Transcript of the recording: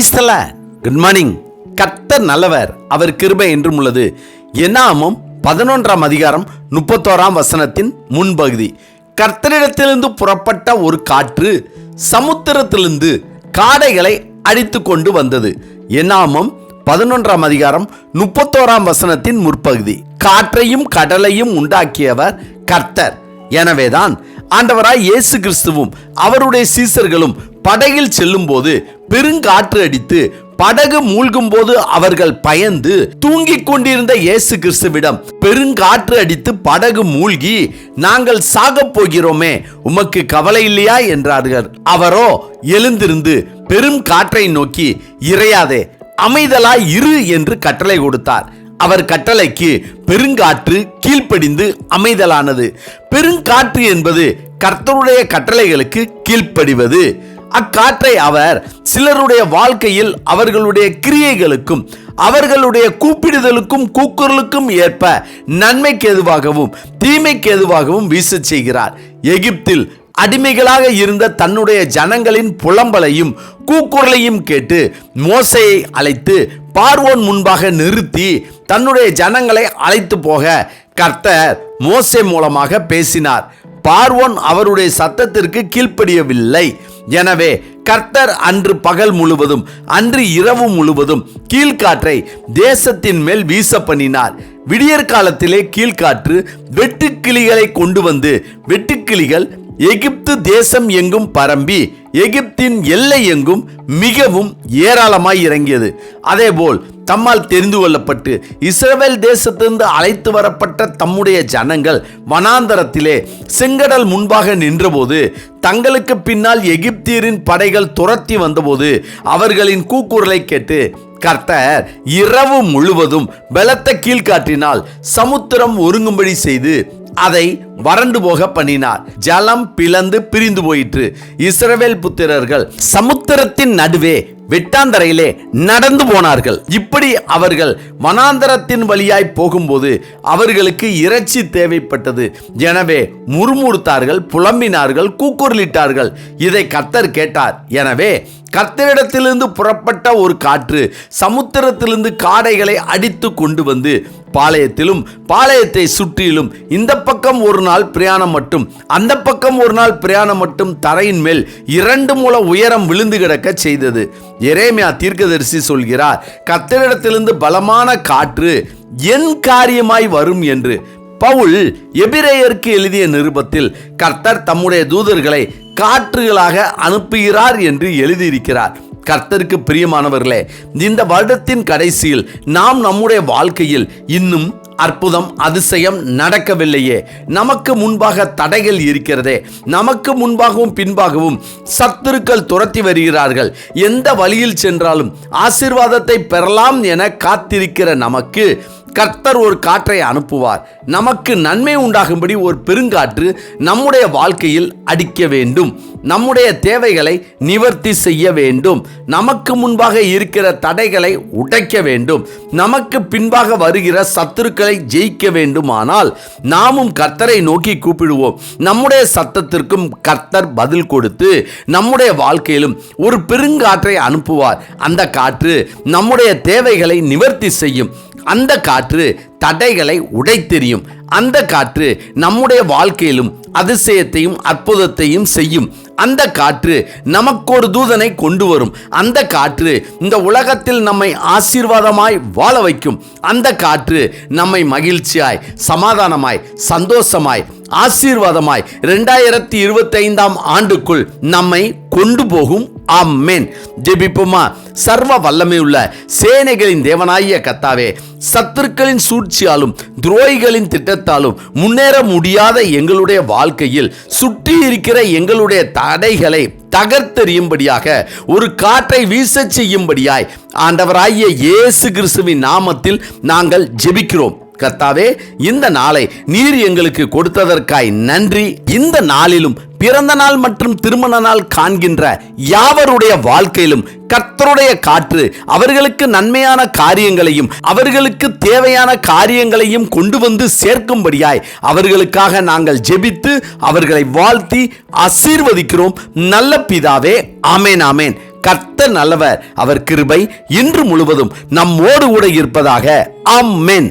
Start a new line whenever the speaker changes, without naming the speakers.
கிரைஸ்தல good morning கர்த்தர் நல்லவர். அவர் கிருபை என்றும் உள்ளது. என்னாமும் பதினொன்றாம் அதிகாரம் முப்பத்தோராம் வசனத்தின் முன்பகுதி. கர்த்தரிடத்திலிருந்து புறப்பட்ட ஒரு காற்று சமுத்திரத்திலிருந்து காடைகளை அடித்து கொண்டு வந்தது. என்னாமம் பதினொன்றாம் அதிகாரம் முப்பத்தோராம் வசனத்தின் முற்பகுதி. காற்றையும் கடலையும் உண்டாக்கியவர் கர்த்தர். எனவேதான் ஆண்டவராய் இயேசு கிறிஸ்துவும் அவருடைய சீசர்களும் படகில் செல்லும்போது பெருங்காற்று அடித்து படகு மூழ்கும் போது அவர்கள் பயந்து தூங்கிக் கொண்டிருந்த இயேசு கிறிஸ்துவிடம் பெருங்காற்று அடித்து படகு மூழ்கி நாங்கள் சாகப் போகிறோமே உமக்கு கவலை இல்லையா? என்றார்கள். அவரோ எழுந்திருந்து பெரும் காற்றை நோக்கி இறையாதே அமைதலா இரு என்று கட்டளை கொடுத்தார். அவர் கட்டளைக்கு பெருங்காற்று கீழ்ப்படிந்து அமைதலானது. பெருங்காற்று என்பது கர்த்தருடைய கட்டளைகளுக்கு கீழ்ப்படிவது. அக்காற்றை அவர் சிலருடைய வாழ்க்கையில் அவர்களுடைய கிரியைகளுக்கும் அவர்களுடைய கூப்பிடுதலுக்கும் கூக்குரலுக்கும் ஏற்ப நன்மைக்கு எதுவாகவும் தீமைக்கு எதுவாகவும் வீச செய்கிறார். எகிப்தில் அடிமைகளாக இருந்த தன்னுடைய ஜனங்களின் புலம்பலையும் கூக்குரலையும் கேட்டு மோசையை அழைத்து பார்வோன் முன்பாக நிறுத்தி தன்னுடைய ஜனங்களை அழைத்து போக கர்த்தர் மோசை மூலமாக பேசினார். பார்வோன் அவருடைய சத்தத்திற்கு கீழ்ப்படியவில்லை. எனவே கர்த்தர் அன்று பகல் முழுவதும் அன்று இரவு முழுவதும் கீழ்காற்றை தேசத்தின் மேல் வீச பண்ணினார் விடியற் காலத்திலே கீழ்காற்று வெட்டுக்கிளிகளை கொண்டு வந்து வெட்டுக்கிளிகள் எகிப்து தேசம் எங்கும் பரம்பி. எகிப்தின் எல்லை எங்கும் மிகவும் ஏராளமாய் இறங்கியது. அதேபோல் தம்மால் தெரிந்து கொள்ளப்பட்டு இஸ்ரேல் தேசத்திலிருந்து அழைத்து வரப்பட்ட தம்முடைய ஜனங்கள் வனாந்தரத்திலே செங்கடல் முன்பாக நின்றபோது தங்களுக்கு பின்னால் எகிப்தியரின் படைகள் துரத்தி வந்தபோது அவர்களின் கூக்குரலை கேட்டு கர்த்தர் இரவு முழுவதும் பலத்த கீழ்காற்றினால் சமுத்திரம் ஒருங்கும்படி செய்து அதை வறண்டு போக பண்ணினார். ஜலம் பிளந்து பிரிந்து போயிற்று. இஸ்ரவேல் புத்திரர்கள் சமுத்திரத்தின் நடுவே வெட்டாந்தரையிலே நடந்து போனார்கள். இப்படி அவர்கள் வனாந்தரத்தின் வழியாய் போகும்போது அவர்களுக்கு இறைச்சி தேவைப்பட்டது. எனவே முறுமுறுத்தார்கள் புலம்பினார்கள் கூக்குரலிட்டார்கள். இதை கர்த்தர் கேட்டார். எனவே கர்த்தரிடத்திலிருந்து புறப்பட்ட ஒரு காற்று சமுத்திரத்திலிருந்து காடைகளை அடித்து கொண்டு வந்து பாளையத்திலும் பாளையத்தை சுற்றிலும் இந்த பக்கம் ஒரு நாள் பிரயாணம் மட்டும் அந்த பக்கம் ஒரு நாள் பிரயாணம் மட்டும் தரையின் மேல் இரண்டு மூல உயரம் விழுந்து கிடக்க செய்தது. எரேமியா தீர்க்கதரிசி சொல்கிறார் கத்தரிடத்திலிருந்து பலமான காற்று என் காரியமாய் வரும் என்று. பவுல் எபிரேயருக்கு எழுதிய நிருபத்தில் கர்த்தர் தம்முடைய தூதர்களை காற்றுகளாக அனுப்புகிறார் என்று எழுதியிருக்கிறார். கர்த்தருக்கு பிரியமானவர்களே இந்த வருடத்தின் கடைசியில் நாம் நம்முடைய வாழ்க்கையில் இன்னும் அற்புதம் அதிசயம் நடக்கவில்லையே. நமக்கு முன்பாக தடைகள் இருக்கிறதே நமக்கு முன்பாகவும் பின்பாகவும் சத்துருக்கள் துரத்தி வருகிறார்கள். எந்த வழியில் சென்றாலும் ஆசீர்வாதத்தை பெறலாம் என காத்திருக்கிற நமக்கு கர்த்தர் ஒரு காற்றை அனுப்புவார். நமக்கு நன்மை உண்டாகும்படி ஒரு பெருங்காற்று நம்முடைய வாழ்க்கையில் அடிக்க வேண்டும். நம்முடைய தேவைகளை நிவர்த்தி செய்ய வேண்டும். நமக்கு முன்பாக இருக்கிற தடைகளை உடைக்க வேண்டும். நமக்கு பின்பாக வருகிற சத்துருக்களை ஜெயிக்க வேண்டுமானால் நாமும் கர்த்தரை நோக்கி கூப்பிடுவோம். நம்முடைய சத்தத்திற்கும் கர்த்தர் பதில் கொடுத்து நம்முடைய வாழ்க்கையிலும் ஒரு பெருங்காற்றை அனுப்புவார். அந்த காற்று நம்முடைய தேவைகளை நிவர்த்தி செய்யும். அந்த காற்று தடைகளை உடைத்தெறியும். அந்த காற்று நம்முடைய வாழ்க்கையிலும் அதிசயத்தையும் அற்புதத்தையும் செய்யும். அந்த காற்று நமக்கு ஒரு தூதனை கொண்டு வரும். அந்த காற்று இந்த உலகத்தில் நம்மை ஆசீர்வாதமாய் வாழ வைக்கும். அந்த காற்று நம்மை மகிழ்ச்சியாய் சமாதானமாய் சந்தோஷமாய் ஆசீர்வாதமாய் ரெண்டாயிரத்தி இருபத்தைந்தாம் ஆண்டுக்குள் நம்மை கொண்டு போகும் ஆமென். ஜெபிப்போமா. சர்வ வல்லமை உள்ள சேனைகளின் தேவனாகிய கத்தாவே சத்துருக்களின் சூழ்ச்சியாலும் துரோகிகளின் திட்டத்தாலும் முன்னேற முடியாத எங்களுடைய வாழ்க்கையில் சுற்றி இருக்கிற எங்களுடைய தடைகளை தகர்த்தெறியும்படியாக ஒரு காற்றை வீசச் செய்யும்படியாய் ஆண்டவராகிய இயேசு கிறிஸ்துவின் நாமத்தில் நாங்கள் ஜெபிக்கிறோம். கத்தாவே இந்த நாளை நீர் எங்களுக்கு கொடுத்ததற்காய் நன்றி. இந்த நாளிலும் பிறந்த நாள் மற்றும் திருமண நாள் காண்கின்ற யாவருடைய வாழ்க்கையிலும் கர்த்தருடைய காற்று அவர்களுக்கு நன்மையான காரியங்களையும் அவர்களுக்கு தேவையான காரியங்களையும் கொண்டு வந்து சேர்க்கும்படியாய் அவர்களுக்காக நாங்கள் ஜெபித்து அவர்களை வாழ்த்தி ஆசீர்வதிக்கிறோம். நல்ல பிதாவே ஆமேன் ஆமேன். கர்த்தர் நல்லவர் அவர் கிருபை இன்று முழுவதும் நம்மோடு கூட இருப்பதாக. அம்மேன்